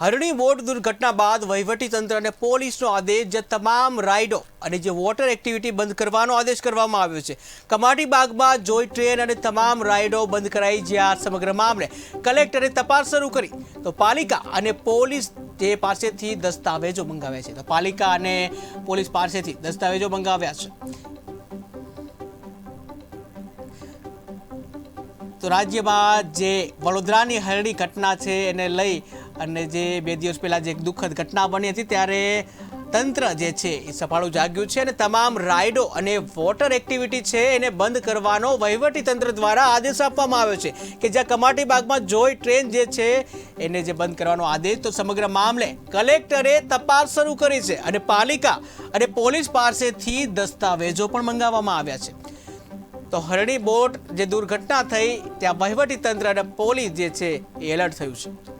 હરણી boat દુર્ઘટના બાદ વહીવટીતંત્ર અને પોલીસનો આદેશ જે તમામ રાઇડો અને જે વોટર એક્ટિવિટી બંધ કરવાનો આદેશ કરવામાં આવ્યો છે. કમાટી બાગમાં જોઈ ટ્રેન અને તમામ રાઇડો બંધ કરાઈ જ્યાં સમગ્ર મામલે કલેક્ટરે તપાસ શરૂ કરી. તો પાલિકા અને પોલીસ તે પાસેથી દસ્તાવેજો મંગાવ્યા છે. તો પાલિકા અને પોલીસ પાસેથી દસ્તાવેજો મંગાવ્યા છે. તો રાજ્યમાં જે વડોદરાની હરણી ઘટના છે એને લઈ અને જે બે દિવસ પહેલાં જે એક દુઃખદ ઘટના બની હતી, ત્યારે તંત્ર જે છે એ સફાળું જાગ્યું છે અને તમામ રાઇડો અને વોટર એક્ટિવિટી છે એને બંધ કરવાનો વહીવટી તંત્ર દ્વારા આદેશ આપવામાં આવ્યો છે કે જ્યાં કમાટી બાગમાં જોઈ ટ્રેન જે છે એને જે બંધ કરવાનો આદેશ, તો સમગ્ર મામલે કલેક્ટરે તપાસ શરૂ કરી છે અને પાલિકા અને પોલીસ પાસેથી દસ્તાવેજો પણ મંગાવવામાં આવ્યા છે. તો હરણી બોટ જે દુર્ઘટના થઈ, ત્યાં વહીવટી તંત્ર અને પોલીસ જે છે એ એલર્ટ થયું છે.